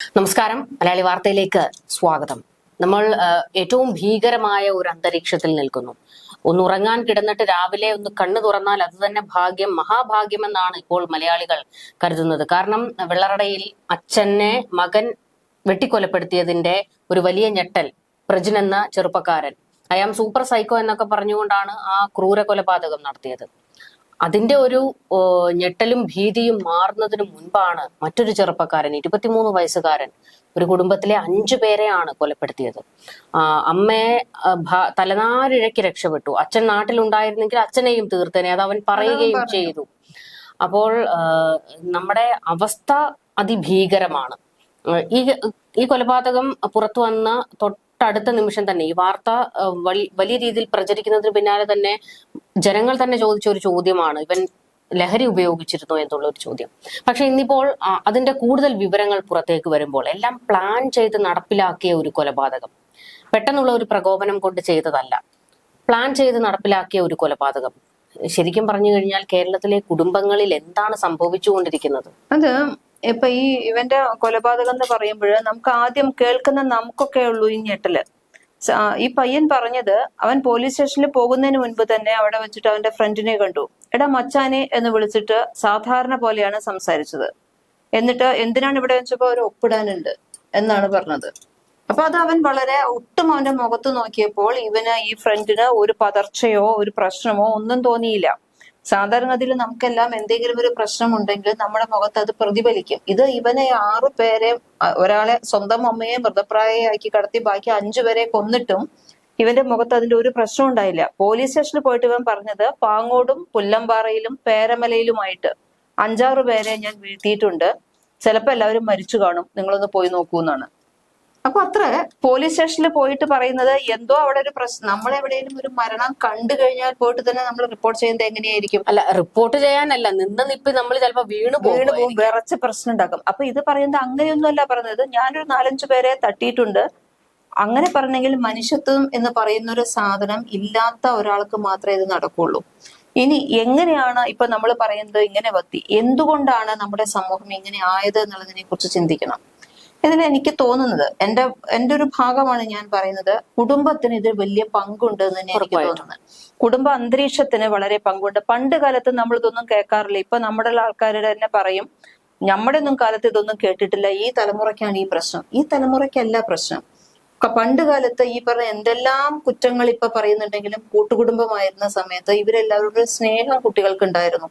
നമസ്കാരം. മലയാളി വാർത്തയിലേക്ക് സ്വാഗതം. നമ്മൾ ഏറ്റവും ഭീകരമായ ഒരു അന്തരീക്ഷത്തിൽ നിൽക്കുന്നു. ഒന്ന് ഉറങ്ങാൻ കിടന്നിട്ട് രാവിലെ ഒന്ന് കണ്ണു തുറന്നാൽ അത് തന്നെ ഭാഗ്യം മഹാഭാഗ്യം എന്നാണ് ഇപ്പോൾ മലയാളികൾ കരുതുന്നത്. കാരണം വെള്ളറടയിൽ അച്ഛനെ മകൻ വെട്ടിക്കൊലപ്പെടുത്തിയതിന്റെ ഒരു വലിയ ഞെട്ടൽ പ്രജൻ എന്ന ചെറുപ്പക്കാരൻ. അയാം സൂപ്പർ സൈക്കോ എന്നൊക്കെ പറഞ്ഞുകൊണ്ടാണ് ആ ക്രൂര കൊലപാതകം നടത്തിയത്. അതിന്റെ ഒരു ഞെട്ടലും ഭീതിയും മാറുന്നതിന് മുൻപാണ് മറ്റൊരു ചെറുപ്പക്കാരൻ ഇരുപത്തിമൂന്ന് വയസ്സുകാരൻ ഒരു കുടുംബത്തിലെ അഞ്ചു പേരെയാണ് കൊലപ്പെടുത്തിയത്. ആ, അമ്മയെ തലനാരിഴക്കി തലനാരിഴയ്ക്ക് രക്ഷപ്പെട്ടു. അച്ഛൻ നാട്ടിലുണ്ടായിരുന്നെങ്കിൽ അച്ഛനെയും തീർത്തേനെ അത് അവൻ പറയുകയും ചെയ്തു. അപ്പോൾ നമ്മുടെ അവസ്ഥ അതിഭീകരമാണ്. ഈ ഈ കൊലപാതകം പുറത്തു വന്ന തൊട്ടടുത്ത നിമിഷം തന്നെ ഈ വാർത്ത വലിയ രീതിയിൽ പ്രചരിക്കുന്നതിന് പിന്നാലെ തന്നെ ജനങ്ങൾ തന്നെ ചോദിച്ച ഒരു ചോദ്യമാണ്. ഇവൻ ലഹരി ഉപയോഗിച്ചിരുന്നു എന്നുള്ള ഒരു ചോദ്യം. പക്ഷെ ഇന്നിപ്പോൾ അതിന്റെ കൂടുതൽ വിവരങ്ങൾ പുറത്തേക്ക് വരുമ്പോൾ എല്ലാം പ്ലാൻ ചെയ്ത് നടപ്പിലാക്കിയ ഒരു കൊലപാതകം. പെട്ടെന്നുള്ള ഒരു പ്രകോപനം കൊണ്ട് ചെയ്തതല്ല. പ്ലാൻ ചെയ്ത് നടപ്പിലാക്കിയ ഒരു കൊലപാതകം. ശരിക്കും പറഞ്ഞു കഴിഞ്ഞാൽ കേരളത്തിലെ കുടുംബങ്ങളിൽ എന്താണ് സംഭവിച്ചുകൊണ്ടിരിക്കുന്നത്? അത് ഇപ്പൊ ഈ ഇവന്റെ കൊലപാതകം എന്ന് പറയുമ്പോൾ നമുക്ക് ആദ്യം കേൾക്കുന്ന നമുക്കൊക്കെ ഉള്ളൂ ഈ ഞെട്ടൽ. ഈ പയ്യൻ പറഞ്ഞത് അവൻ പോലീസ് സ്റ്റേഷനിൽ പോകുന്നതിന് മുൻപ് തന്നെ അവിടെ വെച്ചിട്ട് അവന്റെ ഫ്രണ്ടിനെ കണ്ടു. എടാ മച്ചാനെ എന്ന് വിളിച്ചിട്ട് സാധാരണ പോലെയാണ് സംസാരിച്ചത്. എന്നിട്ട് എന്തിനാണ് ഇവിടെ വെച്ചപ്പോ ഒരു ഒപ്പിടാനുണ്ട് എന്നാണ് പറഞ്ഞത്. അപ്പൊ അത് അവൻ വളരെ ഒട്ടും അവന്റെ മുഖത്ത് നോക്കിയപ്പോൾ ഇവന് ഈ ഫ്രണ്ടിന് ഒരു പതർച്ചയോ ഒരു പ്രശ്നമോ ഒന്നും തോന്നിയില്ല. സാധാരണഗതിയിൽ നമുക്കെല്ലാം എന്തെങ്കിലും ഒരു പ്രശ്നം ഉണ്ടെങ്കിൽ നമ്മുടെ മുഖത്ത് അത് പ്രതിഫലിക്കും. ഇത് ഇവനെ ആറു പേരെ ഒരാളെ സ്വന്തം അമ്മയെ മൃതപ്രായയാക്കി കടത്തി ബാക്കി അഞ്ചു പേരെ കൊന്നിട്ടും ഇവന്റെ മുഖത്ത് അതിന്റെ ഒരു പ്രശ്നം ഉണ്ടായില്ല. പോലീസ് സ്റ്റേഷനിൽ പോയിട്ട് ഇവൻ പറഞ്ഞത് പാങ്ങോടും പുല്ലമ്പാറയിലും പേരമലയിലുമായിട്ട് അഞ്ചാറ് പേരെ ഞാൻ വീഴ്ത്തിയിട്ടുണ്ട്. ചിലപ്പോൾ എല്ലാവരും മരിച്ചു കാണും. നിങ്ങളൊന്ന് പോയി നോക്കൂ എന്നാണ്. അപ്പൊ അത്ര. പോലീസ് സ്റ്റേഷനിൽ പോയിട്ട് പറയുന്നത് എന്തോ അവിടെ ഒരു പ്രശ്നം. നമ്മൾ എവിടെയെങ്കിലും ഒരു മരണം കണ്ടു കഴിഞ്ഞാൽ പോയിട്ട് തന്നെ നമ്മൾ റിപ്പോർട്ട് ചെയ്യുന്നത് എങ്ങനെയായിരിക്കും? അല്ല റിപ്പോർട്ട് ചെയ്യാനല്ല. നിന്ന് നിപ്പ് നമ്മൾ ചിലപ്പോൾ വീണ് വീണ് പോകും വിറച്ച് പ്രശ്നം ഉണ്ടാക്കും. അപ്പൊ ഇത് പറയുന്നത് അങ്ങനെയൊന്നുമല്ല പറഞ്ഞത് ഞാനൊരു നാലഞ്ചു പേരെ തട്ടിയിട്ടുണ്ട്. അങ്ങനെ പറഞ്ഞെങ്കിൽ മനുഷ്യത്വം എന്ന് പറയുന്ന ഒരു സാധനം ഇല്ലാത്ത ഒരാൾക്ക് മാത്രമേ ഇത് നടക്കുള്ളൂ. ഇനി എങ്ങനെയാണ് ഇപ്പൊ നമ്മൾ പറയുന്നത് ഇങ്ങനെ വത്തി? എന്തുകൊണ്ടാണ് നമ്മുടെ സമൂഹം ഇങ്ങനെ ആയത് എന്നുള്ളതിനെ കുറിച്ച് ചിന്തിക്കണം. ഇതിൽ എനിക്ക് തോന്നുന്നത്? എന്റെ എന്റെ ഒരു ഭാഗമാണ് ഞാൻ പറയുന്നത് കുടുംബത്തിന് ഇതിൽ വലിയ പങ്കുണ്ട് എന്ന് തന്നെ എനിക്ക് തോന്നുന്നത്. കുടുംബ അന്തരീക്ഷത്തിന് വളരെ പങ്കുണ്ട്. പണ്ട് കാലത്ത് നമ്മൾ ഇതൊന്നും കേൾക്കാറില്ല. ഇപ്പൊ നമ്മുടെ ആൾക്കാരുടെ തന്നെ പറയും നമ്മുടെ ഒന്നും കാലത്ത് ഇതൊന്നും കേട്ടിട്ടില്ല. ഈ തലമുറയ്ക്കാണ് ഈ പ്രശ്നം. ഈ തലമുറയ്ക്കല്ല പ്രശ്നം. പണ്ട് കാലത്ത് ഈ പറഞ്ഞ എന്തെല്ലാം കുറ്റങ്ങൾ ഇപ്പൊ പറയുന്നുണ്ടെങ്കിലും കൂട്ടുകുടുംബമായിരുന്ന സമയത്ത് ഇവരെല്ലാവരുടെ സ്നേഹം കുട്ടികൾക്ക് ഉണ്ടായിരുന്നു.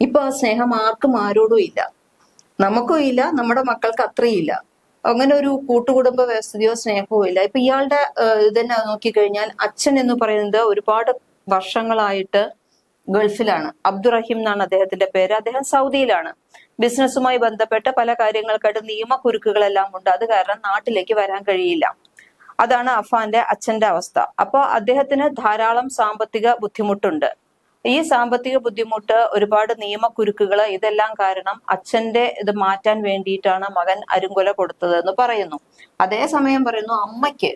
ഇപ്പൊ ആ സ്നേഹം ആർക്കും ആരോടും ഇല്ല. നമുക്കും ഇല്ല നമ്മുടെ മക്കൾക്ക് അത്രയും ഇല്ല. അങ്ങനെ ഒരു കൂട്ടുകുടുംബ വ്യവസ്ഥയോ സ്നേഹവും ഇല്ല. ഇപ്പൊ ഇയാളുടെ ഇതന്നെ നോക്കിക്കഴിഞ്ഞാൽ അച്ഛൻ എന്ന് പറയുന്നത് ഒരുപാട് വർഷങ്ങളായിട്ട് ഗൾഫിലാണ്. അബ്ദുറഹീം എന്നാണ് അദ്ദേഹത്തിന്റെ പേര്. അദ്ദേഹം സൗദിയിലാണ്. ബിസിനസ്സുമായി ബന്ധപ്പെട്ട പല കാര്യങ്ങൾക്കായിട്ട് നിയമക്കുരുക്കുകളെല്ലാം ഉണ്ട്. അത് കാരണം നാട്ടിലേക്ക് വരാൻ കഴിയില്ല. അതാണ് അഫാന്റെ അച്ഛന്റെ അവസ്ഥ. അപ്പൊ അദ്ദേഹത്തിന് ധാരാളം സാമ്പത്തിക ബുദ്ധിമുട്ടുണ്ട്. ഈ സാമ്പത്തിക ബുദ്ധിമുട്ട് ഒരുപാട് നിയമക്കുരുക്കുകൾ ഇതെല്ലാം കാരണം അച്ഛന്റെ ഇത് മാറ്റാൻ വേണ്ടിയിട്ടാണ് മകൻ അരുങ്കൊല കൊടുത്തത് എന്ന് പറയുന്നു. അതേസമയം പറയുന്നു അമ്മയ്ക്ക്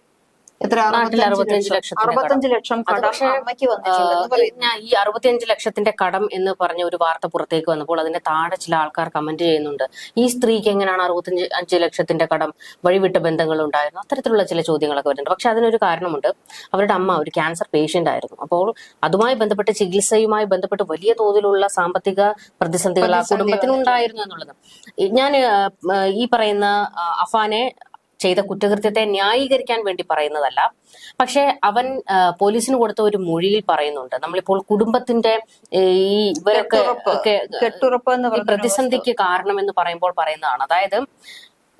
എത്ര? അറുപത്തഞ്ച് 65 ലക്ഷം. അറുപത്തഞ്ച് ലക്ഷം ഈ അറുപത്തിയഞ്ച് ലക്ഷത്തിന്റെ കടം എന്ന് പറഞ്ഞ ഒരു വാർത്ത പുറത്തേക്ക് വന്നപ്പോൾ അതിന്റെ താഴെ ചില ആൾക്കാർ കമന്റ് ചെയ്യുന്നുണ്ട്. ഈ സ്ത്രീക്ക് എങ്ങനെയാണ് അറുപത്തഞ്ച് അഞ്ച് ലക്ഷത്തിന്റെ കടം വഴിവിട്ട ബന്ധങ്ങൾ ഉണ്ടായിരുന്നു അത്തരത്തിലുള്ള ചില ചോദ്യങ്ങളൊക്കെ വരുന്നുണ്ട്. പക്ഷെ അതിനൊരു കാരണമുണ്ട്. അവരുടെ അമ്മ ഒരു ക്യാൻസർ പേഷ്യന്റ് ആയിരുന്നു. അപ്പോൾ അതുമായി ബന്ധപ്പെട്ട് ചികിത്സയുമായി ബന്ധപ്പെട്ട് വലിയ തോതിലുള്ള സാമ്പത്തിക പ്രതിസന്ധികൾ ആ കുടുംബത്തിനുണ്ടായിരുന്നു എന്നുള്ളത്. ഞാൻ ഈ പറയുന്ന അഫാനെ ചെയ്ത കുറ്റകൃത്യത്തെ ന്യായീകരിക്കാൻ വേണ്ടി പറയുന്നതല്ല. പക്ഷെ അവൻ പോലീസിന് കൊടുത്ത ഒരു മൊഴിയിൽ പറയുന്നുണ്ട്. നമ്മളിപ്പോൾ കുടുംബത്തിന്റെ ഈ ഇവരൊക്കെ പ്രതിസന്ധിക്ക് കാരണം എന്ന് പറയുമ്പോൾ പറയുന്നതാണ്. അതായത്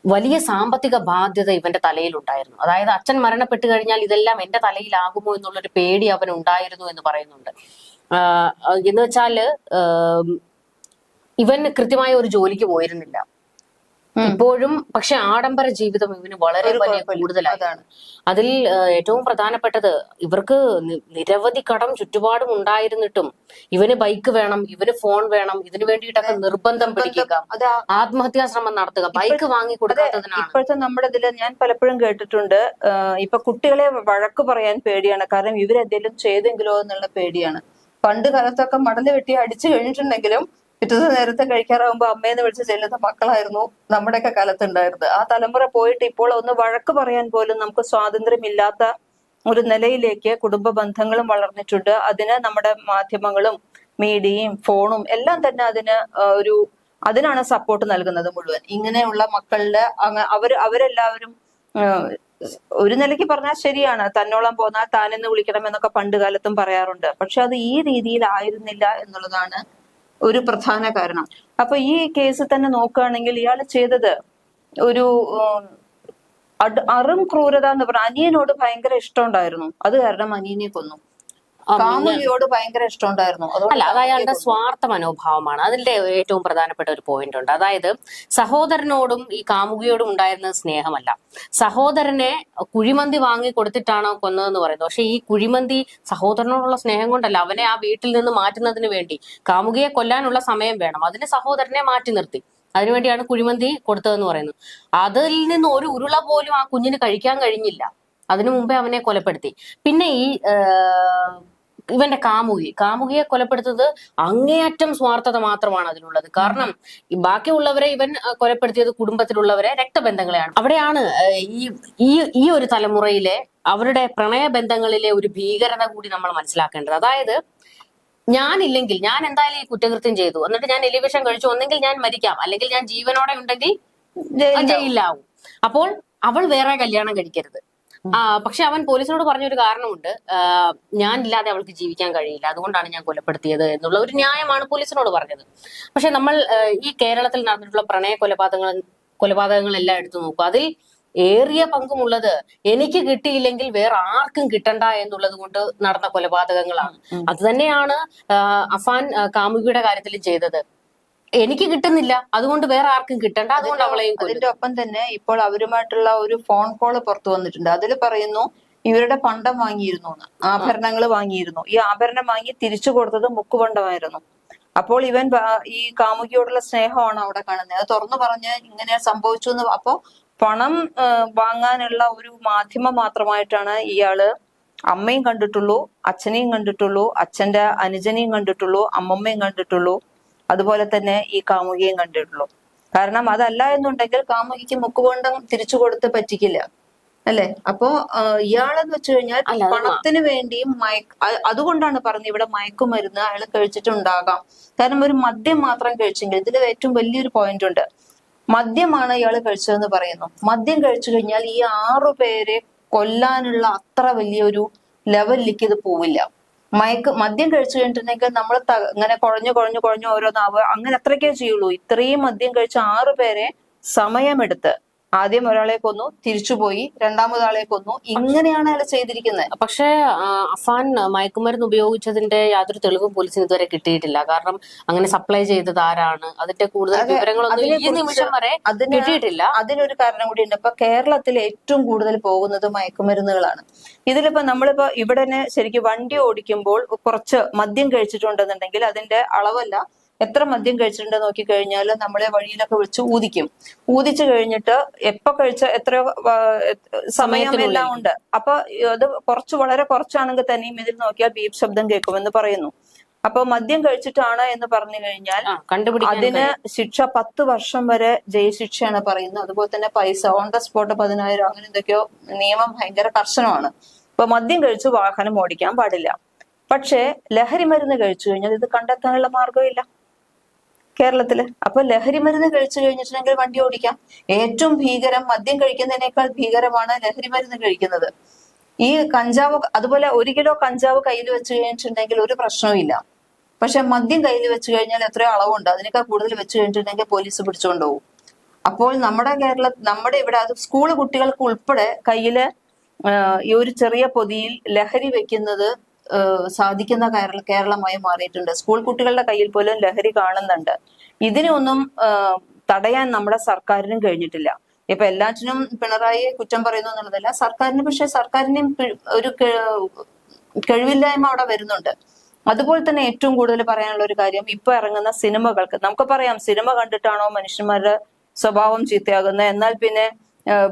വലിയ സാമ്പത്തിക ബാധ്യത ഇവന്റെ തലയിലുണ്ടായിരുന്നു. അതായത് അച്ഛൻ മരണപ്പെട്ടു കഴിഞ്ഞാൽ ഇതെല്ലാം എന്റെ തലയിലാകുമോ എന്നുള്ളൊരു പേടി അവൻ ഉണ്ടായിരുന്നു എന്ന് പറയുന്നുണ്ട്. എന്ന് വെച്ചാൽ ഇവൻ കൃത്യമായ ഒരു ജോലിക്ക് പോയിരുന്നില്ല. ഇപ്പോഴും പക്ഷെ ആഡംബര ജീവിതം ഇവന് വളരെ വലിയ കൂടുതലാണ് അതിൽ ഏറ്റവും പ്രധാനപ്പെട്ടത് ഇവർക്ക് നിരവധി കടം ചുറ്റുപാടും ഉണ്ടായിരുന്നിട്ടും ഇവന് ബൈക്ക് വേണം ഇവന് ഫോൺ വേണം ഇതിനു വേണ്ടിയിട്ടൊക്കെ നിർബന്ധം പിടിക്കുക ആത്മഹത്യാ ശ്രമം നടത്തുക ബൈക്ക് വാങ്ങി കൊടുക്കാത്തതിനാണ്. ഇപ്പോഴത്തെ നമ്മുടെ ഇതിൽ ഞാൻ പലപ്പോഴും കേട്ടിട്ടുണ്ട് ഇപ്പൊ കുട്ടികളെ വഴക്ക് പറയാൻ പേടിയാണ്. കാരണം ഇവരെന്തെങ്കിലും ചെയ്തെങ്കിലോ എന്നുള്ള പേടിയാണ്. പണ്ട് കാലത്തൊക്കെ മടൽ വെട്ടി അടിച്ചു കഴിഞ്ഞിട്ടുണ്ടെങ്കിലും പിറ്റത്തെ നേരത്തെ കഴിക്കാറാകുമ്പോ അമ്മയെന്ന് വിളിച്ച് ചെല്ലുന്ന മക്കളായിരുന്നു നമ്മുടെയൊക്കെ കാലത്തുണ്ടായിരുന്നത്. ആ തലമുറ പോയിട്ട് ഇപ്പോൾ ഒന്ന് വഴക്ക് പറയാൻ പോലും നമുക്ക് സ്വാതന്ത്ര്യമില്ലാത്ത ഒരു നിലയിലേക്ക് കുടുംബ ബന്ധങ്ങളും വളർന്നിട്ടുണ്ട്. അതിന് നമ്മുടെ മാധ്യമങ്ങളും മീഡിയയും ഫോണും എല്ലാം തന്നെ അതിന് ഒരു അതിനാണ് സപ്പോർട്ട് നൽകുന്നത് മുഴുവൻ. ഇങ്ങനെയുള്ള മക്കളുടെ അവർ അവർ അവരെല്ലാവരും ഒരു നിലയ്ക്ക് പറഞ്ഞാൽ ശരിയാണ്. തന്നോളം പോന്നാൽ താനെന്ന് വിളിക്കണം എന്നൊക്കെ പണ്ട് കാലത്തും പറയാറുണ്ട്. പക്ഷെ അത് ഈ രീതിയിൽ ആയിരുന്നില്ല എന്നുള്ളതാണ് ഒരു പ്രധാന കാരണം. അപ്പൊ ഈ കേസ് തന്നെ നോക്കുകയാണെങ്കിൽ ഇയാൾ ചെയ്തത് ഒരു അറും ക്രൂരത എന്ന് പറഞ്ഞ അനിയനോട് ഭയങ്കര ഇഷ്ടമുണ്ടായിരുന്നു അത് കാരണം അനിയനെ കൊന്നു. കാമുകിയോട് ഭയങ്കര ഇഷ്ടമുണ്ടായിരുന്നു. അല്ല അത് അയാളുടെ സ്വാർത്ഥ മനോഭാവമാണ് അതിന്റെ ഏറ്റവും പ്രധാനപ്പെട്ട ഒരു പോയിന്റ് ഉണ്ട്. അതായത് സഹോദരനോടും ഈ കാമുകിയോടും ഉണ്ടായിരുന്ന സ്നേഹമല്ല. സഹോദരനെ കുഴിമന്തി വാങ്ങി കൊടുത്തിട്ടാണോ കൊന്നതെന്ന് പറയുന്നത്. പക്ഷെ ഈ കുഴിമന്തി സഹോദരനോടുള്ള സ്നേഹം കൊണ്ടല്ല അവനെ ആ വീട്ടിൽ നിന്ന് മാറ്റുന്നതിന് വേണ്ടി കാമുകിയെ കൊല്ലാനുള്ള സമയം വേണം. അതിന് സഹോദരനെ മാറ്റി നിർത്തി. അതിനുവേണ്ടിയാണ് കുഴിമന്തി കൊടുത്തതെന്ന് പറയുന്നത്. അതിൽ നിന്ന് ഒരു ഉരുള പോലും ആ കുഞ്ഞിന് കഴിക്കാൻ കഴിഞ്ഞില്ല. അതിനു മുമ്പേ അവനെ കൊലപ്പെടുത്തി. പിന്നെ ഈ ഇവന്റെ കാമുകി. കാമുകിയെ കൊലപ്പെടുത്തത് അങ്ങേയറ്റം സ്വാർത്ഥത മാത്രമാണ് അതിനുള്ളത്. കാരണം ബാക്കിയുള്ളവരെ ഇവൻ കൊലപ്പെടുത്തിയത് കുടുംബത്തിലുള്ളവരെ രക്തബന്ധങ്ങളെയാണ്. അവിടെയാണ് ഈ ഈ ഈ ഒരു തലമുറയിലെ അവരുടെ പ്രണയബന്ധങ്ങളിലെ ഒരു ഭീകരത കൂടി നമ്മൾ മനസ്സിലാക്കേണ്ടത്. അതായത് ഞാനില്ലെങ്കിൽ ഞാൻ എന്തായാലും ഈ കുറ്റകൃത്യം ചെയ്തു. എന്നിട്ട് ഞാൻ എലിവിഷൻ കഴിച്ചു. ഒന്നെങ്കിൽ ഞാൻ മരിക്കാം. അല്ലെങ്കിൽ ഞാൻ ജീവനോടെ ഉണ്ടെങ്കിൽ ജയിലിലാവും. ജയിലിലാവും. അപ്പോൾ അവൾ വേറെ കല്യാണം കഴിക്കരുത്. പക്ഷെ അവൻ പോലീസിനോട് പറഞ്ഞൊരു കാരണമുണ്ട്. ഞാനില്ലാതെ അവൾക്ക് ജീവിക്കാൻ കഴിയില്ല. അതുകൊണ്ടാണ് ഞാൻ കൊലപ്പെടുത്തിയത് എന്നുള്ള ഒരു ന്യായമാണ് പോലീസിനോട് പറഞ്ഞത്. പക്ഷെ നമ്മൾ ഈ കേരളത്തിൽ നടന്നിട്ടുള്ള പ്രണയ കൊലപാതകങ്ങൾ കൊലപാതകങ്ങളെല്ലാം എടുത്തു നോക്കും. അതിൽ ഏറിയ പങ്കുമുള്ളത് എനിക്ക് കിട്ടിയില്ലെങ്കിൽ വേറെ ആർക്കും കിട്ടണ്ട എന്നുള്ളത് കൊണ്ട് നടന്ന കൊലപാതകങ്ങളാണ്. അത് തന്നെയാണ് അഫാൻ കാമുകിയുടെ കാര്യത്തിൽ ചെയ്തത്. എനിക്ക് കിട്ടുന്നില്ല. അതുകൊണ്ട് വേറെ ആർക്കും കിട്ടണ്ട. അതുകൊണ്ട് അവളെയും അതിന്റെ ഒപ്പം തന്നെ ഇപ്പോൾ അവരുമായിട്ടുള്ള ഒരു ഫോൺ കോൾ പുറത്തു വന്നിട്ടുണ്ട്. അതിൽ പറയുന്നു ഇവരുടെ പണ്ടം വാങ്ങിയിരുന്നു എന്ന്. ആഭരണങ്ങൾ വാങ്ങിയിരുന്നു. ഈ ആഭരണം വാങ്ങി തിരിച്ചു കൊടുത്തത് മുക്കുപണ്ടമായിരുന്നു അപ്പോൾ ഇവൻ ഈ കാമുകിയോടുള്ള സ്നേഹമാണ് അവിടെ കാണുന്നത്. അത് തുറന്നു പറഞ്ഞ് ഇങ്ങനെ സംഭവിച്ചു എന്ന് അപ്പോ പണം വാങ്ങാനുള്ള ഒരു മാധ്യമം മാത്രമായിട്ടാണ് ഇയാൾ അമ്മയും കണ്ടിട്ടുള്ളൂ അച്ഛനെയും കണ്ടിട്ടുള്ളൂ അച്ഛന്റെ അനുജനെയും കണ്ടിട്ടുള്ളൂ അമ്മമ്മയും കണ്ടിട്ടുള്ളൂ. അതുപോലെ തന്നെ ഈ കാമുകിയും കണ്ടിട്ടുള്ളൂ. കാരണം അതല്ല എന്നുണ്ടെങ്കിൽ കാമുകിക്ക് മുക്കുകൊണ്ടം തിരിച്ചു കൊടുത്ത് പറ്റിക്കില്ല. അല്ലെ? അപ്പോ ഇയാളെന്ന് വെച്ച് കഴിഞ്ഞാൽ പണത്തിന് വേണ്ടിയും മയക്ക് അതുകൊണ്ടാണ് പറഞ്ഞത് ഇവിടെ മയക്കുമരുന്ന് അയാൾ കഴിച്ചിട്ടുണ്ടാകാം. കാരണം ഒരു മദ്യം മാത്രം കഴിച്ചെങ്കിൽ ഇതിൽ ഏറ്റവും വലിയൊരു പോയിന്റ് ഉണ്ട്. മദ്യമാണ് ഇയാൾ കഴിച്ചതെന്ന് പറയുന്നു. മദ്യം കഴിച്ചു കഴിഞ്ഞാൽ ഈ ആറു പേരെ കൊല്ലാനുള്ള അത്ര വലിയൊരു ലെവലിലേക്ക് ഇത് പോവില്ല. മയക്ക് മദ്യം കഴിച്ചു കഴിഞ്ഞിട്ടുണ്ടെങ്കിൽ നമ്മൾ ഇങ്ങനെ കുഴഞ്ഞു കുഴഞ്ഞു കുഴഞ്ഞു ഓരോന്നാവുക അങ്ങനെ അത്രയ്ക്കേ ചെയ്യുള്ളൂ. ഇത്രയും മദ്യം കഴിച്ച ആറു പേരെ സമയമെടുത്ത് ആദ്യം ഒരാളെ കൊന്നു തിരിച്ചുപോയി രണ്ടാമതാളെ കൊന്നു. ഇങ്ങനെയാണ് അയാൾ ചെയ്തിരിക്കുന്നത് പക്ഷേ അഫാൻ മയക്കുമരുന്ന് ഉപയോഗിച്ചതിന്റെ യാതൊരു തെളിവും പോലീസിന് ഇതുവരെ കിട്ടിയിട്ടില്ല. കാരണം അങ്ങനെ സപ്ലൈ ചെയ്തത് ആരാണ്? അതിന്റെ കൂടുതൽ വിവരങ്ങളൊന്നും ഈ നിമിഷം വരെ കിട്ടിയിട്ടില്ല. അതിനൊരു കാരണം കൂടി ഉണ്ട്. ഇപ്പൊ കേരളത്തിൽ ഏറ്റവും കൂടുതൽ പോകുന്നത് മയക്കുമരുന്നുകളാണ്. ഇതിലിപ്പോ നമ്മളിപ്പോ ഇവിടെ തന്നെ ശരിക്കും വണ്ടി ഓടിക്കുമ്പോൾ കുറച്ച് മദ്യം കഴിച്ചിട്ടുണ്ടെന്നുണ്ടെങ്കിൽ അതിന്റെ അളവല്ല. എത്ര മദ്യം കഴിച്ചിട്ടുണ്ടെന്ന് നോക്കി കഴിഞ്ഞാൽ നമ്മളെ വഴിയിലൊക്കെ വിളിച്ച് ഊതിക്കും. ഊതിച്ചു കഴിഞ്ഞിട്ട് എപ്പോ കഴിച്ച എത്ര സമയമെല്ലാം സമയം എല്ലാം ഉണ്ട്. അപ്പൊ അത് കുറച്ച് വളരെ കുറച്ചാണെങ്കിൽ തന്നെയും ഇതിൽ നോക്കിയാൽ ബീപ് ശബ്ദം കേൾക്കുമെന്ന് പറയുന്നു. അപ്പൊ മദ്യം കഴിച്ചിട്ടാണ് എന്ന് പറഞ്ഞു കഴിഞ്ഞാൽ അതിന് ശിക്ഷ പത്ത് വർഷം വരെ ജയിൽ ശിക്ഷയാണ് പറയുന്നത്. അതുപോലെ തന്നെ പൈസ ഓൺ ദ സ്പോട്ട് പതിനായിരം അങ്ങനെ എന്തൊക്കെയോ നിയമം ഭയങ്കര കർശനമാണ്. ഇപ്പൊ മദ്യം കഴിച്ച് വാഹനം ഓടിക്കാൻ പാടില്ല. പക്ഷേ ലഹരി മരുന്ന് കഴിച്ചു കഴിഞ്ഞാൽ ഇത് കണ്ടെത്താനുള്ള മാർഗമില്ല കേരളത്തിൽ. അപ്പൊ ലഹരി മരുന്ന് കഴിച്ചു കഴിഞ്ഞിട്ടുണ്ടെങ്കിൽ വണ്ടി ഓടിക്കാം. ഏറ്റവും ഭീകരം മദ്യം കഴിക്കുന്നതിനേക്കാൾ ഭീകരമാണ് ലഹരി മരുന്ന് കഴിക്കുന്നത്. ഈ കഞ്ചാവ് അതുപോലെ ഒരു കിലോ കഞ്ചാവ് കയ്യിൽ വെച്ച് കഴിഞ്ഞിട്ടുണ്ടെങ്കിൽ ഒരു പ്രശ്നവുമില്ല പക്ഷെ മദ്യം കയ്യിൽ വെച്ച് കഴിഞ്ഞാൽ എത്രയോ അളവുണ്ട്. അതിനേക്കാൾ കൂടുതൽ വെച്ച് കഴിഞ്ഞിട്ടുണ്ടെങ്കിൽ പോലീസ് പിടിച്ചുകൊണ്ട് പോകും. അപ്പോൾ നമ്മുടെ കേരള നമ്മുടെ ഇവിടെ അത് സ്കൂൾ കുട്ടികൾക്ക് ഉൾപ്പെടെ കയ്യിൽ ഈ ഒരു ചെറിയ പൊതിയിൽ ലഹരി വെക്കുന്നത് സാധിക്കുന്ന കേരള കേരളമായി മാറിയിട്ടുണ്ട്. സ്കൂൾ കുട്ടികളുടെ കയ്യിൽ പോലും ലഹരി കാണുന്നുണ്ട്. ഇതിനൊന്നും തടയാൻ നമ്മുടെ സർക്കാരിനും കഴിഞ്ഞിട്ടില്ല. ഇപ്പൊ എല്ലാറ്റിനും പിണറായി കുറ്റം പറയുന്നു എന്നുള്ളതല്ല സർക്കാരിന് പക്ഷെ സർക്കാരിനെയും ഒരു കഴിവില്ലായ്മ അവിടെ വരുന്നുണ്ട്. അതുപോലെ തന്നെ ഏറ്റവും കൂടുതൽ പറയാനുള്ള ഒരു കാര്യം ഇപ്പൊ ഇറങ്ങുന്ന സിനിമകൾക്ക് നമുക്ക് പറയാം സിനിമ കണ്ടിട്ടാണോ മനുഷ്യന്മാരുടെ സ്വഭാവം ചീത്തയാകുന്നത്? എന്നാൽ പിന്നെ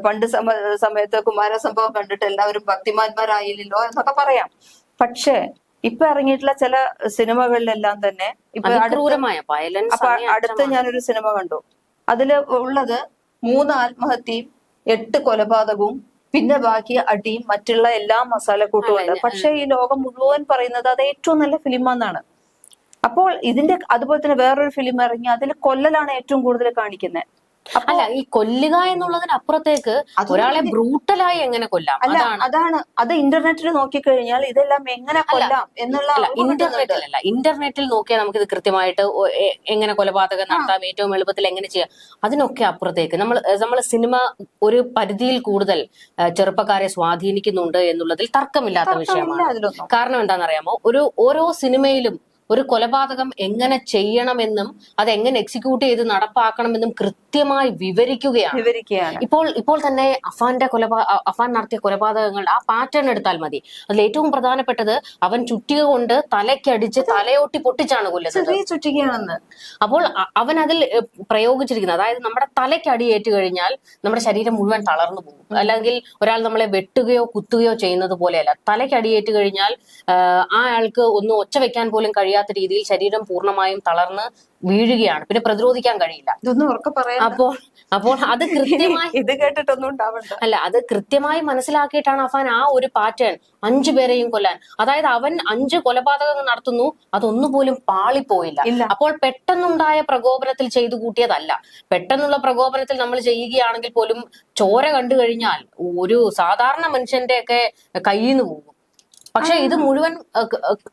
പണ്ട് സമ സമയത്ത് കുമാരസംഭവം കണ്ടിട്ട് എല്ലാവരും ഭക്തിമാന്മാരായില്ലല്ലോ എന്നൊക്കെ പറയാം. പക്ഷേ ഇപ്പൊ ഇറങ്ങിയിട്ടുള്ള ചില സിനിമകളിലെല്ലാം തന്നെ ഇപ്പൊ അപ്പൊ അടുത്ത് ഞാനൊരു സിനിമ കണ്ടു. അതിൽ ഉള്ളത് മൂന്ന് ആത്മഹത്യയും എട്ട് കൊലപാതകവും പിന്നെ ബാക്കി അടിയും മറ്റുള്ള എല്ലാ മസാലക്കൂട്ടും ഉണ്ട്. പക്ഷെ ഈ ലോകം മുഴുവൻ പറയുന്നത് അത് ഏറ്റവും നല്ല ഫിലിമാന്നാണ്. അപ്പോൾ ഇതിന്റെ അതുപോലെ തന്നെ വേറൊരു ഫിലിം ഇറങ്ങി അതിൽ കൊല്ലലാണ് ഏറ്റവും കൂടുതൽ കാണിക്കുന്നത് അല്ല ഈ കൊല്ലുക എന്നുള്ളതിനപ്പുറത്തേക്ക് ഒരാളെ ബ്രൂട്ടലായി എങ്ങനെ കൊല്ലാം? അല്ല അതാണ്. അതാണ്. അത് ഇന്റർനെറ്റിൽ നോക്കിക്കഴിഞ്ഞാൽ ഇതെല്ലാം എങ്ങനെ കൊല്ലാം എന്നുള്ള അല്ല ഇന്റർനെറ്റിലല്ല. ഇന്റർനെറ്റിൽ നോക്കിയാൽ നമുക്ക് ഇത് കൃത്യമായിട്ട് എങ്ങനെ കൊലപാതകം നടത്താം ഏറ്റവും എളുപ്പത്തിൽ എങ്ങനെ ചെയ്യാം അതിനൊക്കെ അപ്പുറത്തേക്ക്. നമ്മൾ നമ്മൾ സിനിമ ഒരു പരിധിയിൽ കൂടുതൽ ചെറുപ്പക്കാരെ സ്വാധീനിക്കുന്നുണ്ട് എന്നുള്ളതിൽ തർക്കമില്ലാത്ത വിഷയമാണ്. കാരണം എന്താണെന്നറിയാമോ? ഒരു ഓരോ സിനിമയിലും ഒരു കൊലപാതകം എങ്ങനെ ചെയ്യണമെന്നും അത് എങ്ങനെ എക്സിക്യൂട്ട് ചെയ്ത് നടപ്പാക്കണമെന്നും കൃത്യമായി വിവരിക്കുകയാണ്. വിവരിക്കുകയാണ്. ഇപ്പോൾ ഇപ്പോൾ തന്നെ അഫാന്റെ കൊലപാ അഫാൻ നടത്തിയ കൊലപാതകങ്ങൾ ആ പാറ്റേൺ എടുത്താൽ മതി. അതിൽ ഏറ്റവും പ്രധാനപ്പെട്ടത് അവൻ ചുറ്റിക കൊണ്ട് തലയ്ക്കടിച്ച് തലയോട്ടി പൊട്ടിച്ചാണ് ചുറ്റികയാണെന്ന്. അപ്പോൾ അവൻ അതിൽ പ്രയോഗിച്ചിരിക്കുന്നത് അതായത് നമ്മുടെ തലയ്ക്ക് അടിയേറ്റ് കഴിഞ്ഞാൽ നമ്മുടെ ശരീരം മുഴുവൻ തളർന്നു പോകും. അല്ലെങ്കിൽ ഒരാൾ നമ്മളെ വെട്ടുകയോ കുത്തുകയോ ചെയ്യുന്നത് പോലെയല്ല. തലയ്ക്ക് അടിയേറ്റ് കഴിഞ്ഞാൽ ആ, ആൾക്ക് ഒന്ന് ഒച്ച വെക്കാൻ പോലും കഴിയാത്ത രീതിയിൽ ശരീരം പൂർണമായും തളർന്ന് വീഴുകയാണ്. പിന്നെ പ്രതിരോധിക്കാൻ കഴിയില്ല. ഇതൊന്നും ഉറക്കെ പറയാം അപ്പോൾ അപ്പോൾ അത് കൃത്യമായി ഇത് കേട്ടിട്ടൊന്നും ഉണ്ടാവണ്ട. അല്ല അത് കൃത്യമായി മനസ്സിലാക്കിയിട്ടാണ് അഫാൻ ആ ഒരു പാറ്റേൺ അഞ്ചു പേരെയും കൊല്ലാൻ. അതായത് അവൻ അഞ്ച് കൊലപാതകങ്ങൾ നടത്തുന്നു അതൊന്നുപോലും പാളിപ്പോയില്ല. അപ്പോൾ പെട്ടെന്നുണ്ടായ പ്രകോപനത്തിൽ ചെയ്തു കൂട്ടിയതല്ല. പെട്ടെന്നുള്ള പ്രകോപനത്തിൽ നമ്മൾ ചെയ്യുകയാണെങ്കിൽ പോലും ചോര കണ്ടു കഴിഞ്ഞാൽ ഒരു സാധാരണ മനുഷ്യന്റെ ഒക്കെ കയ്യിൽ നിന്ന് പോകും. പക്ഷെ ഇത് മുഴുവൻ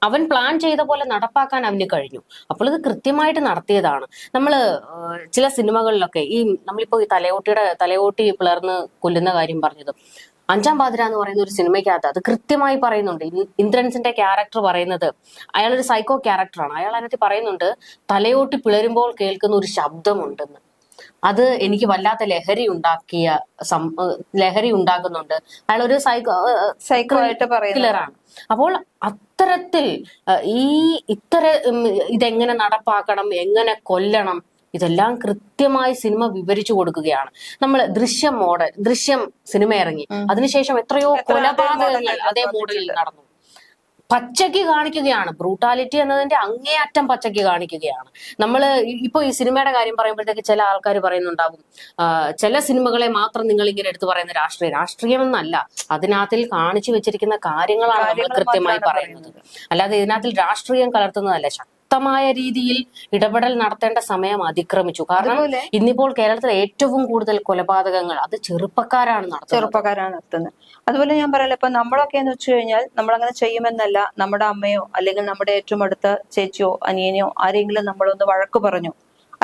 അവൻ പ്ലാൻ ചെയ്ത പോലെ നടപ്പാക്കാൻ അവന് കഴിഞ്ഞു. അപ്പോൾ ഇത് കൃത്യമായിട്ട് നടത്തിയതാണ്. നമ്മൾ ചില സിനിമകളിലൊക്കെ ഈ നമ്മളിപ്പോ ഈ തലയോട്ടിയുടെ തലയോട്ടി പിളർന്ന് കൊല്ലുന്ന കാര്യം പറഞ്ഞത്. അഞ്ചാം പാതിര എന്ന് പറയുന്ന ഒരു സിനിമയ്ക്കകത്ത് അത് കൃത്യമായി പറയുന്നുണ്ട്. ഇന്ദ്രൻസിന്റെ ക്യാരക്ടർ പറയുന്നത് അയാൾ ഒരു സൈക്കോ ക്യാരക്ടറാണ് അയാൾ അതിനകത്ത് പറയുന്നുണ്ട് തലയോട്ടി പിളരുമ്പോൾ കേൾക്കുന്ന ഒരു ശബ്ദമുണ്ടെന്ന്. അത് എനിക്ക് വല്ലാത്ത ലഹരി ഉണ്ടാക്കിയ സം- ലഹരി ഉണ്ടാക്കുന്നുണ്ട്. അയാൾ ഒരു സൈക്കോ സൈക്കോ ആയിട്ട് പറയുന്നത്. കില്ലറാണ് അപ്പോൾ അത്തരത്തിൽ ഈ ഇത്തര ഇതെങ്ങനെ നടപ്പാക്കണം എങ്ങനെ കൊല്ലണം ഇതെല്ലാം കൃത്യമായി സിനിമ വിവരിച്ചു കൊടുക്കുകയാണ്. നമ്മൾ ദൃശ്യം മോഡൽ ദൃശ്യം സിനിമ ഇറങ്ങി. അതിനുശേഷം എത്രയോ കൊലപാതകങ്ങൾ അതേ മോഡലിൽ നടന്നു. പച്ചയ്ക്ക് കാണിക്കുകയാണ്. ബ്രൂട്ടാലിറ്റി എന്നതിന്റെ അങ്ങേയറ്റം പച്ചയ്ക്ക് കാണിക്കുകയാണ്. നമ്മൾ ഇപ്പൊ ഈ സിനിമയുടെ കാര്യം പറയുമ്പോഴത്തേക്ക് ചില ആൾക്കാർ പറയുന്നുണ്ടാവും ചില സിനിമകളെ മാത്രം നിങ്ങൾ ഇങ്ങനെ എടുത്തു പറയുന്ന രാഷ്ട്രീയ. രാഷ്ട്രീയം എന്നല്ല അതിനകത്തിൽ കാണിച്ചു വെച്ചിരിക്കുന്ന കാര്യങ്ങളാണ് നമ്മൾ കൃത്യമായി പറയുന്നത്. അല്ലാതെ ഇതിനകത്തിൽ രാഷ്ട്രീയം കലർത്തുന്നതല്ല. ശക്തമായ രീതിയിൽ ഇടപെടൽ നടത്തേണ്ട സമയം അതിക്രമിച്ചു. കാരണം ഇന്നിപ്പോൾ കേരളത്തിൽ ഏറ്റവും കൂടുതൽ കൊലപാതകങ്ങൾ അത് ചെറുപ്പക്കാരാണ് നടത്തുന്നത്. ചെറുപ്പക്കാരാണ് നടത്തുന്നത്. അതുപോലെ ഞാൻ പറയല ഇപ്പൊ നമ്മളൊക്കെ എന്ന് വെച്ച് കഴിഞ്ഞാൽ നമ്മൾ അങ്ങനെ ചെയ്യുമെന്നല്ല നമ്മുടെ അമ്മയോ അല്ലെങ്കിൽ നമ്മുടെ ഏറ്റവും അടുത്ത ചേച്ചിയോ അനിയനെയോ ആരെങ്കിലും നമ്മളൊന്ന് വഴക്ക് പറഞ്ഞു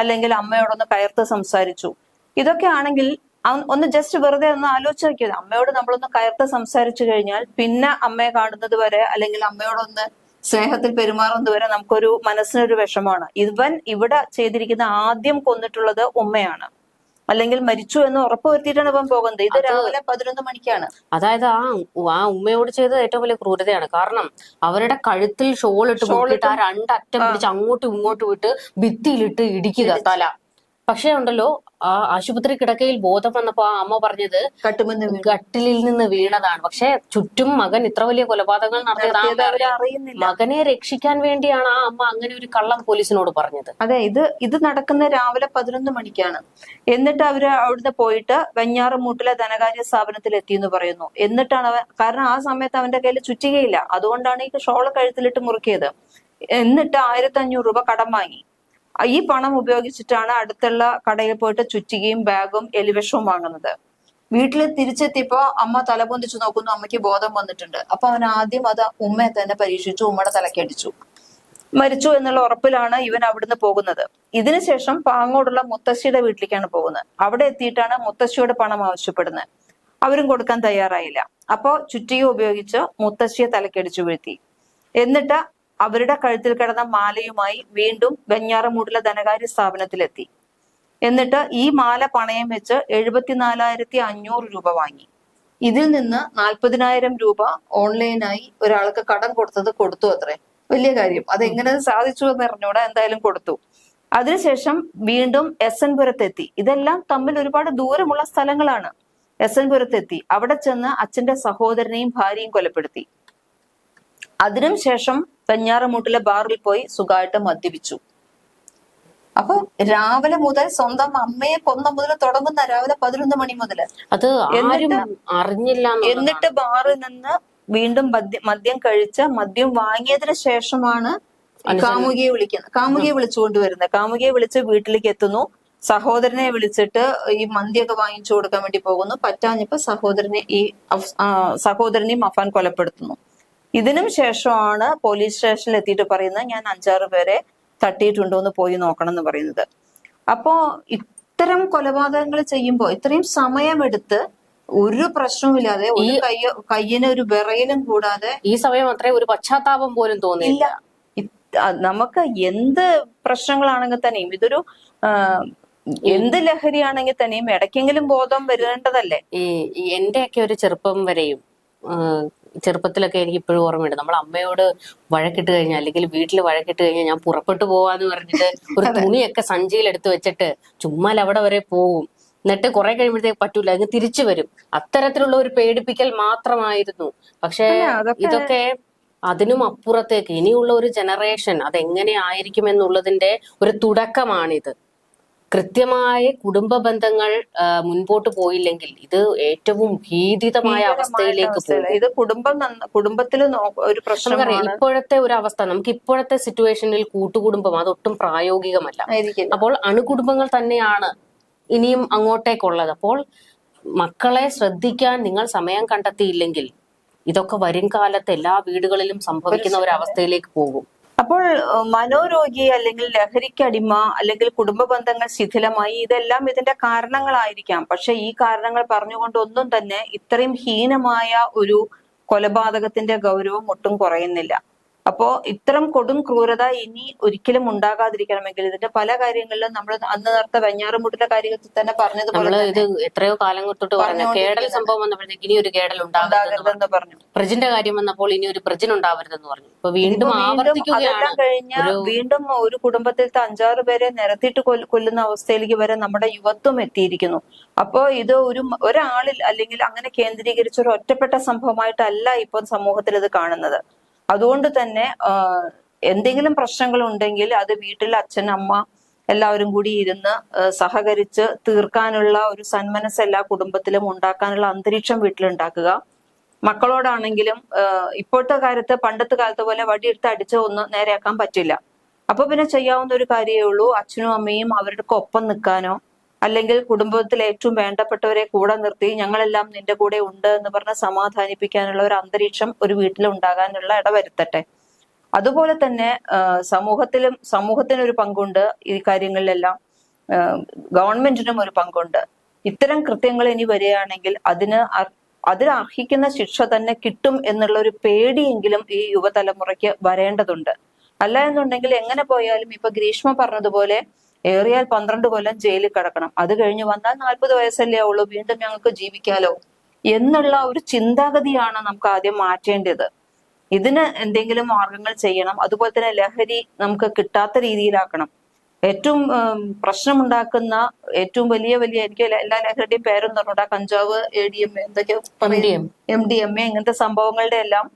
അല്ലെങ്കിൽ അമ്മയോടൊന്ന് കയർത്ത് സംസാരിച്ചു. ഇതൊക്കെ ആണെങ്കിൽ ഒന്ന് ജസ്റ്റ് വെറുതെ ഒന്ന് ആലോചിച്ച് നോക്കിയത്. അമ്മയോട് നമ്മളൊന്ന് കയർത്ത് സംസാരിച്ചു കഴിഞ്ഞാൽ പിന്നെ അമ്മയെ കാണുന്നത് വരെ അല്ലെങ്കിൽ അമ്മയോടൊന്ന് സ്നേഹത്തിൽ പെരുമാറുന്നത് വരെ നമുക്കൊരു മനസ്സിനൊരു വിഷമമാണ്. ഇവൻ ഇവിടെ ചെയ്തിരിക്കുന്ന ആദ്യം കൊന്നിട്ടുള്ളത് ഉമ്മയാണ്. അല്ലെങ്കിൽ മരിച്ചു എന്ന് ഉറപ്പുവരുത്തിയിട്ടാണ് ഇപ്പം പോകുന്നത്. ഇത് രാവിലെ പതിനൊന്ന് മണിക്കാണ്. അതായത് ആ ആ ഉമ്മയോട് ചെയ്തത് ഏറ്റവും വലിയ ക്രൂരതയാണ്. കാരണം അവരുടെ കഴുത്തിൽ ഷോൾ ഇട്ട് മുട്ടിട്ട് ആ രണ്ടറ്റം പിടിച്ച് അങ്ങോട്ടും ഇങ്ങോട്ടും ഇട്ട് ഭിത്തിയിലിട്ട് ഇടിക്കുക തല. പക്ഷേ ഉണ്ടല്ലോ ആ ആശുപത്രി കിടക്കയിൽ ബോധം വന്നപ്പോ ആ അമ്മ പറഞ്ഞത് ഗട്ടിലിൽ നിന്ന് വീണതാണ്. പക്ഷെ ചുറ്റും മകൻ ഇത്ര വലിയ കൊലപാതകങ്ങൾ നടത്തിയത് ആ നടത്തിയത് അമ്മ അവർ അറിയാം. അറിയുന്നില്ല മകനെ രക്ഷിക്കാൻ വേണ്ടിയാണ് ആ അമ്മ അങ്ങനെ ഒരു കള്ളം പോലീസിനോട് പറഞ്ഞത്. അതെ ഇത് ഇത് നടക്കുന്ന രാവിലെ പതിനൊന്ന് മണിക്കാണ്. എന്നിട്ട് അവർ അവിടുന്ന് പോയിട്ട് വെഞ്ഞാറുമൂട്ടിലെ ധനകാര്യ സ്ഥാപനത്തിൽ എത്തി എന്ന് പറയുന്നു. എന്നിട്ടാണ് അവൻ കാരണം ആ സമയത്ത് അവന്റെ കയ്യിൽ ചുറ്റികയില്ല. അതുകൊണ്ടാണ് ഈ ഷോൾ കഴുത്തിലിട്ട് മുറുക്കിയത്. എന്നിട്ട് ആയിരത്തി അഞ്ഞൂറ് രൂപ കടം വാങ്ങി. ഈ പണം ഉപയോഗിച്ചിട്ടാണ് അടുത്തുള്ള കടയിൽ പോയിട്ട് ചുറ്റികയും ബാഗും എലിവിഷവും വാങ്ങുന്നത്. വീട്ടിൽ തിരിച്ചെത്തിയപ്പോ അമ്മ തലപൊന്തിച്ചു നോക്കുന്നു അമ്മയ്ക്ക് ബോധം വന്നിട്ടുണ്ട്. അപ്പൊ അവൻ ആദ്യം അത് ഉമ്മയെ തന്നെ പരീക്ഷിച്ചു ഉമ്മയുടെ തലക്കടിച്ചു മരിച്ചു എന്നുള്ള ഉറപ്പിലാണ് ഇവൻ അവിടുന്ന് പോകുന്നത്. ഇതിനുശേഷം പാങ്ങോടുള്ള മുത്തശ്ശിയുടെ വീട്ടിലേക്കാണ് പോകുന്നത്. അവിടെ എത്തിയിട്ടാണ് മുത്തശ്ശിയോട് പണം ആവശ്യപ്പെടുന്നത്. അവരും കൊടുക്കാൻ തയ്യാറായില്ല. അപ്പോ ചുറ്റിക ഉപയോഗിച്ച് മുത്തശ്ശിയെ തലക്കടിച്ചു വീഴ്ത്തി. എന്നിട്ട് അവരുടെ കഴുത്തിൽ കിടന്ന മാലയുമായി വീണ്ടും വെഞ്ഞാറമൂടിലെ ധനകാര്യ സ്ഥാപനത്തിലെത്തി. എന്നിട്ട് ഈ മാല പണയം വെച്ച് എഴുപത്തിനാലായിരത്തി അഞ്ഞൂറ് രൂപ വാങ്ങി. ഇതിൽ നിന്ന് നാൽപ്പതിനായിരം രൂപ ഓൺലൈനായി ഒരാൾക്ക് കടം കൊടുത്തത് കൊടുത്തു അത്രേ. വലിയ കാര്യം. അതെങ്ങനെ സാധിച്ചു എന്ന് അറിഞ്ഞൂടാ എന്തായാലും കൊടുത്തു. അതിനുശേഷം വീണ്ടും എസ് എൻ പുരത്തെത്തി. ഇതെല്ലാം തമ്മിൽ ഒരുപാട് ദൂരമുള്ള സ്ഥലങ്ങളാണ്. എസ് എൻ പുരത്തെത്തി. അവിടെ ചെന്ന് അച്ഛന്റെ സഹോദരനെയും ഭാര്യയും കൊലപ്പെടുത്തി. അതിനും ശേഷം വെഞ്ഞാറമൂട്ടിലെ ബാറിൽ പോയി സുഖമായിട്ട് മദ്യപിച്ചു. അപ്പൊ രാവിലെ മുതൽ സ്വന്തം അമ്മയെ കൊന്ന മുതൽ തുടങ്ങുന്ന രാവിലെ പതിനൊന്ന് മണി മുതൽ അത് അറിഞ്ഞില്ല എന്നിട്ട് ബാറിൽ നിന്ന് വീണ്ടും മദ്യം കഴിച്ച മദ്യം വാങ്ങിയതിനു ശേഷമാണ് കാമുകിയെ വിളിക്കുന്നത് കാമുകിയെ വിളിച്ചുകൊണ്ട് വരുന്നത് കാമുകിയെ വിളിച്ച് വീട്ടിലേക്ക് എത്തുന്നു. സഹോദരനെ വിളിച്ചിട്ട് ഈ മന്തിയൊക്കെ വാങ്ങിച്ചു കൊടുക്കാൻ വേണ്ടി പോകുന്നു. പറ്റാഞ്ഞപ്പോ സഹോദരനെ ഈ സഹോദരനെയും അഫാൻ കൊലപ്പെടുത്തുന്നു. ഇതിനും ശേഷമാണ് പോലീസ് സ്റ്റേഷനിൽ എത്തിയിട്ട് പറയുന്നത് ഞാൻ അഞ്ചാറ് പേരെ തട്ടിയിട്ടുണ്ടോ എന്ന് പോയി നോക്കണം എന്ന് പറയുന്നത്. അപ്പോ ഇത്തരം കൊലപാതകങ്ങൾ ചെയ്യുമ്പോൾ ഇത്രയും സമയമെടുത്ത് ഒരു പ്രശ്നവുമില്ലാതെ ഒരു കയ്യ കയ്യിന് ഒരു വിറയലും കൂടാതെ ഈ സമയം അത്രയും ഒരു പശ്ചാത്താപം പോലും തോന്നിയില്ല. നമുക്ക് എന്ത് പ്രശ്നങ്ങളാണെങ്കിൽ തന്നെയും ഇതൊരു എന്ത് ലഹരിയാണെങ്കിൽ തന്നെയും ഇടയ്ക്കെങ്കിലും ബോധം വരേണ്ടതല്ലേ? ഈ എന്റെയൊക്കെ ഒരു ചെറുപ്പം വരെയും ചെറുപ്പത്തിലൊക്കെ എനിക്ക് ഇപ്പോഴും ഓർമ്മയുണ്ട്. നമ്മൾ അമ്മയോട് വഴക്കിട്ട് കഴിഞ്ഞാൽ അല്ലെങ്കിൽ വീട്ടിൽ വഴക്കിട്ട് കഴിഞ്ഞാൽ ഞാൻ പുറപ്പെട്ടു പോവാന്ന് പറഞ്ഞിട്ട് ഒരു തുണിയൊക്കെ സഞ്ചിയിൽ എടുത്ത് വെച്ചിട്ട് ചുമ്മാൽ അവിടെ വരെ പോവും. എന്നിട്ട് കുറെ കഴിയുമ്പോഴത്തേക്ക് പറ്റൂല അങ്ങ് തിരിച്ചു വരും. അത്തരത്തിലുള്ള ഒരു പേടിപ്പിക്കൽ മാത്രമായിരുന്നു. പക്ഷേ ഇതൊക്കെ അതിനും അപ്പുറത്തേക്ക് ഇനിയുള്ള ഒരു ജനറേഷൻ അതെങ്ങനെ ആയിരിക്കും എന്നുള്ളതിന്റെ ഒരു തുടക്കമാണിത്. കൃത്യമായ കുടുംബ ബന്ധങ്ങൾ മുൻപോട്ട് പോയില്ലെങ്കിൽ ഇത് ഏറ്റവും ഭീതിതമായ അവസ്ഥയിലേക്ക് പോകും. ഇത് കുടുംബം കുടുംബത്തിൽ ഒരു പ്രശ്നം ഇപ്പോഴത്തെ ഒരു അവസ്ഥ നമുക്ക് ഇപ്പോഴത്തെ സിറ്റുവേഷനിൽ കൂട്ടുകുടുംബം അതൊട്ടും പ്രായോഗികമല്ല. അപ്പോൾ അണുകുടുംബങ്ങൾ തന്നെയാണ് ഇനിയും അങ്ങോട്ടേക്കുള്ളത്. അപ്പോൾ മക്കളെ ശ്രദ്ധിക്കാൻ നിങ്ങൾ സമയം കണ്ടെത്തിയില്ലെങ്കിൽ ഇതൊക്കെ വരും കാലത്ത് എല്ലാ വീടുകളിലും സംഭവിക്കുന്ന ഒരു അവസ്ഥയിലേക്ക് പോകും. അപ്പോൾ മനോരോഗി അല്ലെങ്കിൽ ലഹരിക്കടിമ അല്ലെങ്കിൽ കുടുംബ ബന്ധങ്ങൾ ശിഥിലമായി ഇതെല്ലാം ഇതിന്റെ കാരണങ്ങളായിരിക്കാം. പക്ഷെ ഈ കാരണങ്ങൾ പറഞ്ഞുകൊണ്ട് ഒന്നും തന്നെ ഇത്രയും ഹീനമായ ഒരു കൊലപാതകത്തിന്റെ ഗൗരവം ഒട്ടും കുറയുന്നില്ല. അപ്പോ ഇത്തരം കൊടും ക്രൂരത ഇനി ഒരിക്കലും ഉണ്ടാകാതിരിക്കണമെങ്കിൽ ഇതിന്റെ പല കാര്യങ്ങളിലും നമ്മൾ അന്ന് നേരത്തെ വെഞ്ഞാറുമുട്ടിലെ കാര്യത്തിൽ തന്നെ പറഞ്ഞതുപോലെ ഇത് എത്രയോ കാലം തൊട്ട് പറഞ്ഞു. കേടൽ സംഭവം വന്നപ്പോഴത്തേക്ക് ഇനി ഒരു കേടൽ ഉണ്ടാകരുതെന്ന് പറഞ്ഞു. പ്രജിന്റെ കാര്യം വന്നപ്പോൾ ഇനി ഒരു പ്രജിൻ ഉണ്ടാവരുതെന്ന് പറഞ്ഞു. ഇപ്പൊ വീണ്ടും കഴിഞ്ഞ വീണ്ടും ആവർത്തിക്കുകയാണ്. ഒരു- വീണ്ടും ഒരു കുടുംബത്തിലത്തെ അഞ്ചാറ് പേരെ നിരത്തിയിട്ട് കൊല്ല- കൊല്ലുന്ന അവസ്ഥയിലേക്ക് വരെ നമ്മുടെ യുവത്വം എത്തിയിരിക്കുന്നു. അപ്പോ ഇത് ഒരു ഒരാളിൽ അല്ലെങ്കിൽ അങ്ങനെ കേന്ദ്രീകരിച്ച ഒരു ഒറ്റപ്പെട്ട സംഭവമായിട്ടല്ല ഇപ്പം സമൂഹത്തിൽ ഇത് കാണുന്നത്. അതുകൊണ്ട് തന്നെ എന്തെങ്കിലും പ്രശ്നങ്ങൾ ഉണ്ടെങ്കിൽ അത് വീട്ടിൽ അച്ഛൻ അമ്മ എല്ലാവരും കൂടി ഇരുന്ന് സഹകരിച്ച് തീർക്കാനുള്ള ഒരു സന്മനസ് എല്ലാ കുടുംബത്തിലും ഉണ്ടാക്കാനുള്ള അന്തരീക്ഷം വീട്ടിലുണ്ടാക്കുക. മക്കളോടാണെങ്കിലും ഇപ്പോഴത്തെ കാലത്ത് പണ്ടത്തെ കാലത്തെ പോലെ വടിയെടുത്ത് അടിച്ച് ഒന്ന് നേരെയാക്കാൻ പറ്റില്ല. അപ്പൊ പിന്നെ ചെയ്യാവുന്ന ഒരു കാര്യമേ ഉള്ളൂ അച്ഛനും അമ്മയും അവരുടെ ഒപ്പം നിൽക്കാനോ അല്ലെങ്കിൽ കുടുംബത്തിലെ ഏറ്റവും വേണ്ടപ്പെട്ടവരെ കൂടെ നിർത്തി ഞങ്ങളെല്ലാം നിന്റെ കൂടെ ഉണ്ട് എന്ന് പറഞ്ഞ് സമാധാനിപ്പിക്കാനുള്ള ഒരു അന്തരീക്ഷം ഒരു വീട്ടിൽ ഉണ്ടാകാനുള്ള ഇടവരുത്തട്ടെ. അതുപോലെ തന്നെ സമൂഹത്തിലും സമൂഹത്തിന് ഒരു പങ്കുണ്ട് ഈ കാര്യങ്ങളിലെല്ലാം. ഗവൺമെന്റിനും ഒരു പങ്കുണ്ട്. ഇത്തരം കൃത്യങ്ങൾ ഇനി വരികയാണെങ്കിൽ അതിന് അതിന് അർഹിക്കുന്ന ശിക്ഷ തന്നെ കിട്ടും എന്നുള്ള ഒരു പേടിയെങ്കിലും ഈ യുവതലമുറയ്ക്ക് വരേണ്ടതുണ്ട്. അല്ല എന്നുണ്ടെങ്കിൽ എങ്ങനെ പോയാലും ഇപ്പൊ ഗ്രീഷ്മ പറഞ്ഞതുപോലെ ഏറിയാൽ പന്ത്രണ്ട് കൊല്ലം ജയിലിൽ കിടക്കണം. അത് കഴിഞ്ഞ് വന്നാൽ നാൽപ്പത് വയസ്സല്ലേ ഉള്ളൂ വീണ്ടും ഞങ്ങൾക്ക് ജീവിക്കാലോ? എന്നുള്ള ഒരു ചിന്താഗതിയാണ് നമുക്ക് ആദ്യം മാറ്റേണ്ടത്. ഇതിന് എന്തെങ്കിലും മാർഗങ്ങൾ ചെയ്യണം. അതുപോലെ തന്നെ ലഹരി നമുക്ക് കിട്ടാത്ത രീതിയിലാക്കണം. ഏറ്റവും പ്രശ്നമുണ്ടാക്കുന്ന ഏറ്റവും വലിയ വലിയ എനിക്ക് എല്ലാ- ലഹരിയുടെയും പേരും പറഞ്ഞൂടാ കഞ്ചാവ് എ ഡി എം എന്തൊക്കെ എന്തൊക്കെയോ എം ഡി എം എ ഇങ്ങനത്തെ സംഭവങ്ങളുടെ എല്ലാം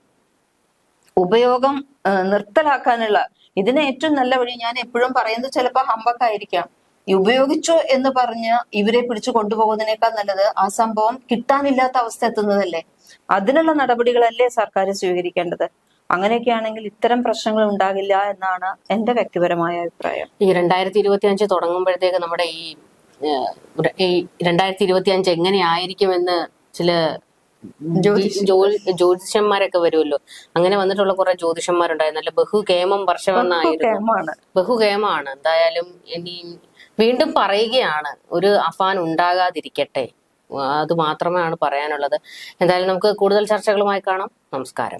ഉപയോഗം നിർത്തലാക്കാനുള്ള ഇതിന് ഏറ്റവും നല്ല വഴി ഞാൻ എപ്പോഴും പറയുന്നത് ചിലപ്പോൾ ഹമ്പക്കായിരിക്കാം. ഉപയോഗിച്ചു എന്ന് പറഞ്ഞ് ഇവരെ പിടിച്ചു കൊണ്ടുപോകുന്നതിനേക്കാൾ നല്ലത് ആ സംഭവം കിട്ടാനില്ലാത്ത അവസ്ഥ എത്തുന്നതല്ലേ? അതിനുള്ള നടപടികളല്ലേ സർക്കാർ സ്വീകരിക്കേണ്ടത്? അങ്ങനെയൊക്കെയാണെങ്കിൽ ഇത്തരം പ്രശ്നങ്ങൾ ഉണ്ടാകില്ല എന്നാണ് എന്റെ വ്യക്തിപരമായ അഭിപ്രായം. ഈ രണ്ടായിരത്തി ഇരുപത്തി അഞ്ച് തുടങ്ങുമ്പോഴത്തേക്ക് നമ്മുടെ ഈ രണ്ടായിരത്തി ഇരുപത്തി അഞ്ച് എങ്ങനെയായിരിക്കുമെന്ന് ചില ജ്യോതിഷന്മാരൊക്കെ വരുമല്ലോ. അങ്ങനെ വന്നിട്ടുള്ള കുറെ ജ്യോതിഷന്മാരുണ്ടായിരുന്നു. നല്ല ബഹുകേമം വർഷമെന്നായിരുന്നു കേമാണ്. ബഹുകേമാണ് എന്തായാലും ഇനി വീണ്ടും പറയുകയാണ്. ഒരു അഫാൻ ഉണ്ടാകാതിരിക്കട്ടെ. അത് മാത്രമാണ് പറയാനുള്ളത്. എന്തായാലും നമുക്ക് കൂടുതൽ ചർച്ചകളുമായി കാണാം. നമസ്കാരം.